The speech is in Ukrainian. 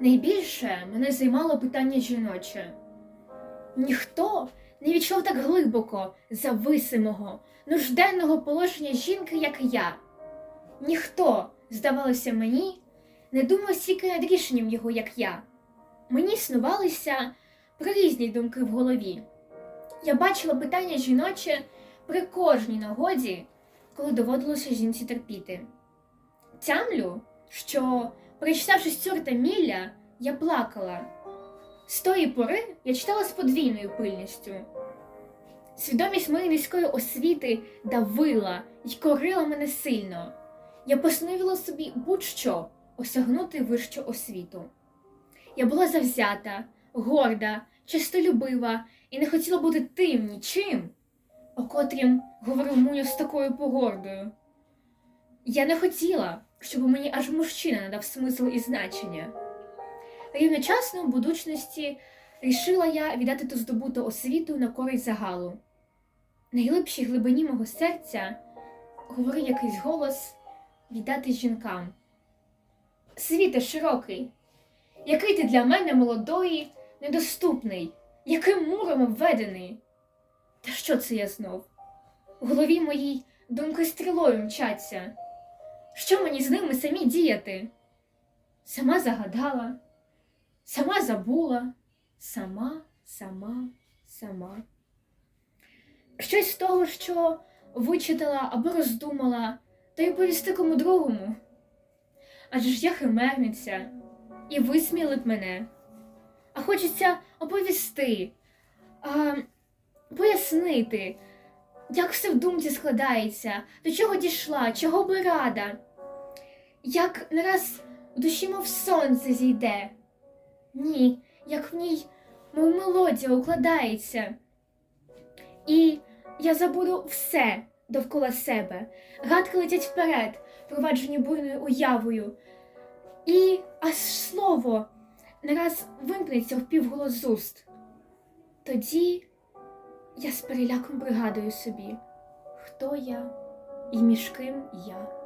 Найбільше мене займало питання жіноче. Ніхто не відчув так глибоко зависимого, нужденного положення жінки, як я. Ніхто, здавалося мені, не думав стільки над рішенням його, як я. Мені снувалися прирізні думки в голові. Я бачила питання жіноче при кожній нагоді, коли доводилося жінці терпіти. Тямлю, що, прочитавши Стюарта та Мілля, я плакала. З тої пори я читала з подвійною пильністю. Свідомість моєї низької освіти давила й корила мене сильно. Я постановила собі будь-що осягнути вищу освіту. Я була завзята, горда, чистолюбива і не хотіла бути тим нічим, о котрім говорив Муню з такою погордою. Я не хотіла, щоб мені аж мужчина надав смисл і значення. Рівночасно в будучності рішила я віддати ту здобуту освіту на користь загалу. На глибині мого серця говорив якийсь голос віддати жінкам. Світе широкий, який ти для мене молодої, недоступний, яким муром обведений. Та що це я знов? У голові моїй думки стрілою мчаться. Що мені з ними самі діяти? Сама загадала, сама забула, сама, сама, сама. Щось з того, що вичитала або роздумала, та й повісти кому другому. Адже ж я химерниця, і висміяли б мене. А хочеться оповісти, а, пояснити, як все в думці складається, до чого дійшла, чого би рада, як не раз в душі, мов сонце зійде. Ні, як в ній, мов мелодія укладається. І я забуду все довкола себе, гадки летять вперед, проваджені буйною уявою. І аж слово не раз вимкнеться в півголос з уст. Тоді я з переляком пригадую собі, хто я і між ким я.